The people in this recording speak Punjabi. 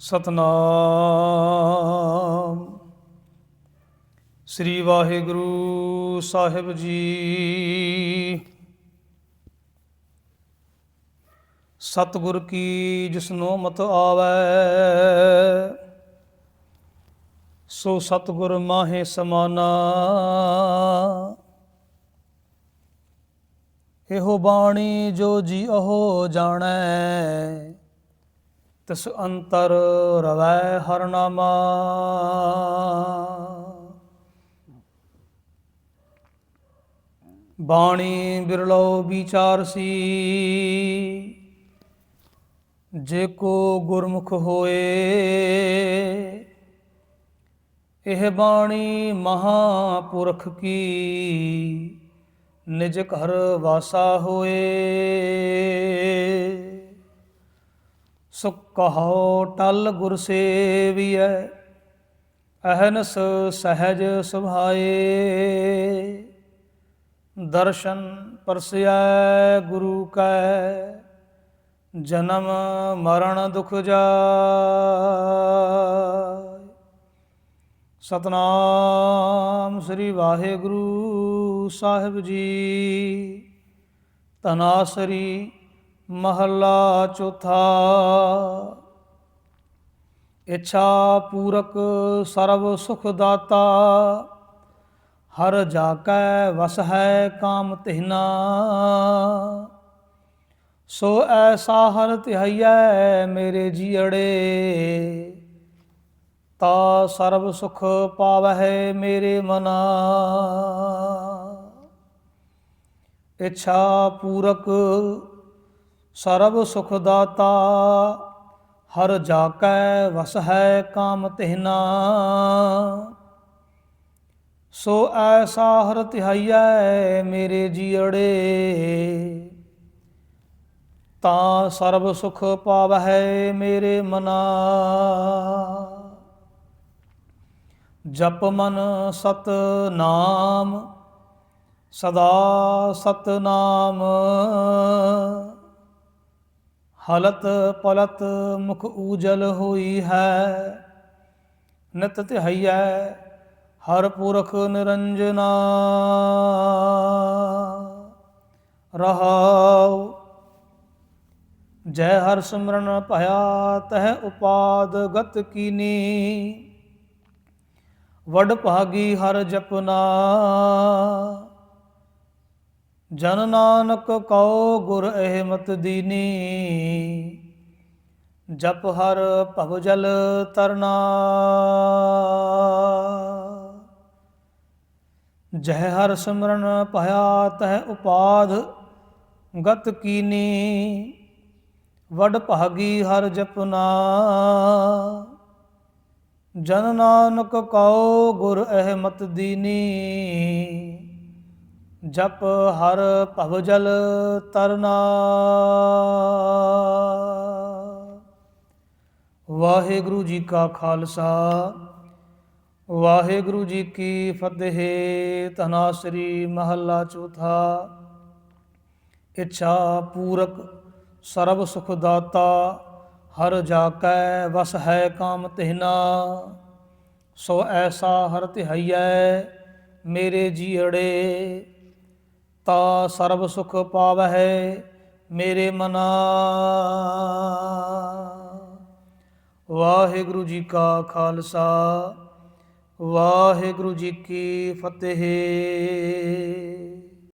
ਸਤਨਾਮ। ਸ੍ਰੀ ਵਾਹਿਗੁਰੂ ਸਾਹਿਬ ਜੀ। ਸਤਿਗੁਰ ਕੀ ਜਿਸਨੋ ਮਤ ਆਵੈ, ਸੋ ਸਤਿਗੁਰ ਮਾਹੇ ਸਮਾਨਾ। ਇਹੋ ਬਾਣੀ ਜੋ ਜੀ ਅਹੋ ਜਾਣੈ ਤਿਸ ਅੰਤਰ ਰਵੈ ਹਰਨਾਮਾ ਬਾਣੀ ਬਿਰਲੋ ਵਿਚਾਰਸੀ ਜੇ ਕੋ ਗੁਰਮੁਖ ਹੋਏ, ਇਹ ਬਾਣੀ ਮਹਾਪੁਰਖ ਕੀ? ਨਿਜ ਘਰ ਵਾਸਾ ਹੋਏ। ਕਹੋ ਟਲ ਗੁਰ ਸੇਵੀਐ, ਅਹਨਸ ਸਹਜ ਸੁਭਾਏ। ਦਰਸ਼ਨ ਪਰਸਿਆ ਗੁਰੂ ਕੈ, ਜਨਮ ਮਰਨ ਦੁਖ ਜਾਇ ਸਤਨਾਮ ਸ੍ਰੀ ਵਾਹਿਗੁਰੂ ਸਾਹਿਬ ਜੀ ਤਨਾਸਰੀ ਮਹੱਲਾ ਚੌਥਾ। ਇੱਛਾ ਪੂਰਕ ਸਰਬ ਸੁਖ ਦਾਤਾ, ਹਰ ਜਾ ਕੈ ਵਸ ਹੈ ਕਾਮ ਤਿਹਨਾ ਸੋ ਐਸਾ ਹਰ ਧਿਆਈਐ ਮੇਰੇ ਜੀਅੜੇ, ਤਾ ਸਰਬ ਸੁਖ ਪਾਵਹਿ ਮੇਰੇ ਮਨਾ। ਇੱਛਾ ਪੂਰਕ ਸਰਬ ਸੁਖ ਦਾਤਾ, ਹਰ ਜਾ ਕੈ ਵਸ ਹੈ ਕਾਮ ਤਿਹਨਾ। ਸੋ ਐਸਾ ਹਰ ਧਿਆਈਐ ਮੇਰੇ ਜੀੜੇ ਤਾਂ ਸਰਬ ਸੁਖ ਪਾਵਹਿ ਮੇਰੇ ਮਨਾ। ਜਪ ਮਨ ਸਤ ਨਾਮ, ਸਦਾ ਸਤ ਨਾਮ। ਹਲਤ ਪਲਤ ਮੁਖ ਊਜਲ ਹੋਈ ਹੈ। ਨਿਤ ਧਿਆਈਐ ਹਰ ਪੁਰਖ ਨਿਰੰਜਨਾ। ਰਹਾਉ, ਜੈ ਹਰ ਸਿਮਰਨ ਭਇਆ ਤਹ ਉਪਾਦ ਗਤ ਕੀਨੀ। ਵਡ ਭਾਗੀ ਹਰ ਜਪਨਾ। ਜਨ ਨਾਨਕ ਕਉ ਗੁਰ ਅਹਿਮਤ ਦੀਨੀ। ਜਪ ਹਰ ਭਵ ਜਲ ਤਰਨਾ। ਜੈ ਹਰ ਸਿਮਰਨ ਭਇਆ ਤਹ ਉਪਾਧ ਗਤ ਕੀਨੀ। ਵਡ ਭਾਗੀ ਹਰ ਜਪਨਾ। ਜਨ ਨਾਨਕ ਕਉ ਗੁਰ ਅਹਿਮਤ ਦੀਨੀ। ਜਪ ਹਰ ਭਵ ਜਲ ਤਰਨਾ। ਵਾਹਿਗੁਰੂ ਜੀ ਕਾ ਖਾਲਸਾ, ਵਾਹਿਗੁਰੂ ਜੀ ਕੀ ਫਤਿਹ। ਤਨਾਸਰੀ ਮਹੱਲਾ ਚੌਥਾ। ਇੱਛਾ ਪੂਰਕ ਸਰਬ ਸੁਖ ਦਾਤਾ, ਹਰ ਜਾ ਕੈ ਵਸ ਹੈ ਕਾਮ ਤਿਹਨਾ। ਸੋ ਐਸਾ ਹਰ ਧਿਆਈਐ ਮੇਰੇ ਜੀੜੇ ਤਾ ਸਰਬ ਸੁਖ ਪਾਵਹਿ ਮੇਰੇ ਮਨਾ। ਵਾਹਿਗੁਰੂ ਜੀ ਕਾ ਖਾਲਸਾ ਵਾਹਿਗੁਰੂ ਜੀ ਕੀ ਫਤਿਹ।